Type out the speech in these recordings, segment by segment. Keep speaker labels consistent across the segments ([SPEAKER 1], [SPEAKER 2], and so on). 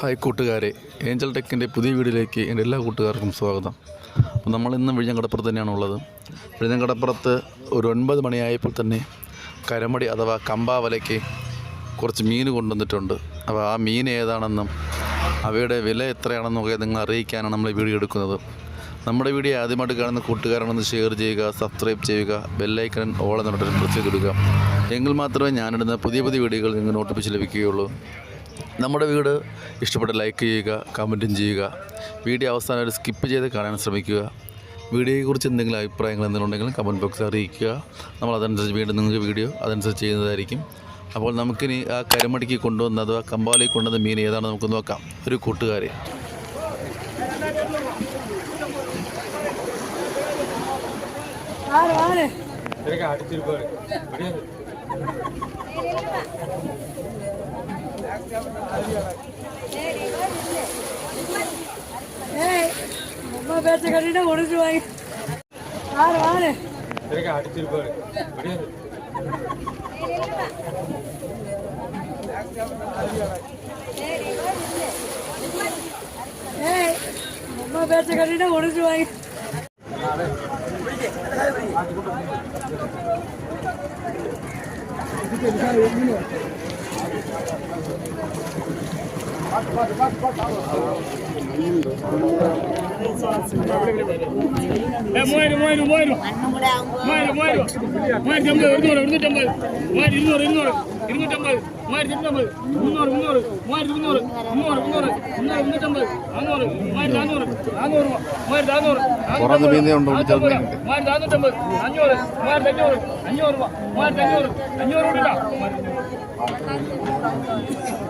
[SPEAKER 1] Hi കൂട്ടുകാരെ. Angel ടെക്കിന്റെ പുതിയ വീഡിയോയിലേക്ക് എന്റെ എല്ലാ കൂട്ടുകാർക്കും സ്വാഗതം. അപ്പോൾ നമ്മൾ ഇന്ന് വിഴിഞ്ഞങ്കടപ്പുറത്ത് തന്നെയാണ് ഉള്ളത്. വിഴിഞ്ഞങ്കടപ്പുറത്ത് ഒരു ഒൻപത് മണിയായപ്പോൾ തന്നെ കരമടി അഥവാ കമ്പാവലയ്ക്ക് കുറച്ച് മീൻ കൊണ്ടുവന്നിട്ടുണ്ട്. അപ്പോൾ ആ മീൻ ഏതാണെന്നും അവയുടെ വില എത്രയാണെന്നും ഒക്കെ നിങ്ങൾ അറിയിക്കാനാണ് നമ്മൾ വീഡിയോ എടുക്കുന്നത്. നമ്മുടെ വീഡിയോ ആദ്യമായിട്ട് കാണുന്ന കൂട്ടുകാരാണെന്ന് ഷെയർ ചെയ്യുക സബ്സ്ക്രൈബ് ചെയ്യുക ബെല്ലൈക്കൺ ഓൾ എന്നിട്ട് പ്രസ് ചെയ്തിടുക എങ്കിൽ മാത്രമേ ഞാനിടുന്ന പുതിയ പുതിയ വീഡിയോകൾ നിങ്ങൾക്ക് നോട്ടിപ്പിച്ച് ലഭിക്കുകയുള്ളൂ. നമ്മുടെ വീട് ഇഷ്ടപ്പെട്ട ലൈക്ക് ചെയ്യുക കമന്റും ചെയ്യുക. വീഡിയോ അവസാനം ഒരു സ്കിപ്പ് ചെയ്ത് കാണാൻ ശ്രമിക്കുക. വീഡിയോയെക്കുറിച്ച് എന്തെങ്കിലും അഭിപ്രായങ്ങൾ എന്തെങ്കിലും ഉണ്ടെങ്കിലും കമന്റ് ബോക്സിൽ അറിയിക്കുക. നമ്മൾ അതനുസരിച്ച് വീണ്ടും നിങ്ങൾക്ക് വീഡിയോ അതനുസരിച്ച് ചെയ്യുന്നതായിരിക്കും. അപ്പോൾ നമുക്കിനി ആ കരമടിക്ക് കൊണ്ടുവന്ന അഥവാ കമ്പാലി കൊണ്ടുവന്ന മീൻ ഏതാണെന്ന് നമുക്ക് നോക്കാം. ഒരു കൂട്ടുകാരെ.
[SPEAKER 2] ஏய் அம்மா பேச்ச கட்டிட்டு ஒடிச்சுவாங்க ஆறு ஆறு ஏய் அம்மா பேச்ச கட்டிட்டு ஒடிச்சுவாங்க
[SPEAKER 3] മൂവായിരത്തി ഇരുന്നൂറ്റമ്പത്. മുന്നൂറ് മുന്നൂറ്. മൂവായിരത്തി ഇരുന്നൂറ് മുന്നൂറ് മുന്നൂറ്. മുന്നൂറ് മുന്നൂറ്റമ്പത്. നാന്നൂറ് മൂവായിരത്തി നാന്നൂറ് നാന്നൂറ്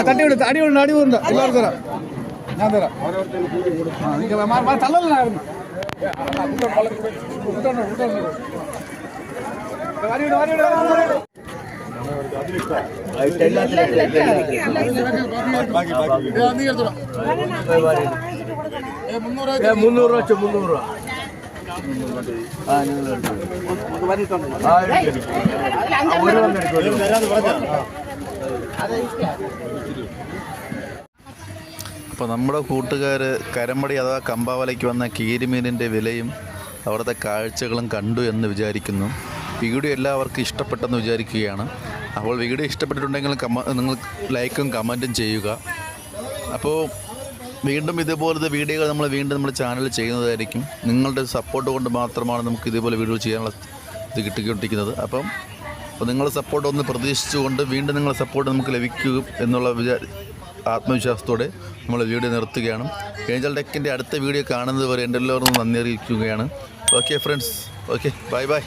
[SPEAKER 4] തട്ട് വിട് അടി ഉണ്ട് അടി ഉണ്ട് എല്ലാവർക്കും ഞാൻ തരാം ആ, മാ- തള്ളലായിരുന്നു.
[SPEAKER 5] മുന്നൂറ് വെച്ചു മുന്നൂറ് രൂപ
[SPEAKER 1] അപ്പോൾ നമ്മുടെ കൂട്ടുകാർ കരമ്പടി അഥവാ കമ്പാവലയ്ക്ക് വന്ന കീരിമീനിന്റെ വിലയും അവിടുത്തെ കാഴ്ചകളും കണ്ടു എന്ന് വിചാരിക്കുന്നു. വീഡിയോ എല്ലാവർക്കും ഇഷ്ടപ്പെട്ടെന്ന് വിചാരിക്കുകയാണ്. അപ്പോൾ വീഡിയോ ഇഷ്ടപ്പെട്ടിട്ടുണ്ടെങ്കിൽ കമ നിങ്ങൾ ലൈക്കും കമന്റും ചെയ്യുക. അപ്പോൾ വീണ്ടും ഇതുപോലത്തെ വീഡിയോകൾ നമ്മൾ വീണ്ടും നമ്മുടെ ചാനലിൽ ചെയ്യുന്നതായിരിക്കും. നിങ്ങളുടെ സപ്പോർട്ട് കൊണ്ട് മാത്രമാണ് നമുക്ക് ഇതുപോലെ വീഡിയോ ചെയ്യാനുള്ള ഇത് കിട്ടിക്കൊണ്ടിരിക്കുന്നത്. അപ്പം അപ്പോൾ നിങ്ങളുടെ സപ്പോർട്ട് ഒന്ന് പ്രതീക്ഷിച്ചുകൊണ്ട് വീണ്ടും നിങ്ങളുടെ സപ്പോർട്ട് നമുക്ക് ലഭിക്കും എന്നുള്ള വിചാ ആത്മവിശ്വാസത്തോടെ നമ്മൾ വീഡിയോ നിർത്തുകയാണ്. ഏഞ്ചൽ ടെക്കിന്റെ അടുത്ത വീഡിയോ കാണുന്നത് വരെ എന്റെ എല്ലാവർക്കും നന്ദി അറിയിക്കുകയാണ്. Okay friends okay bye bye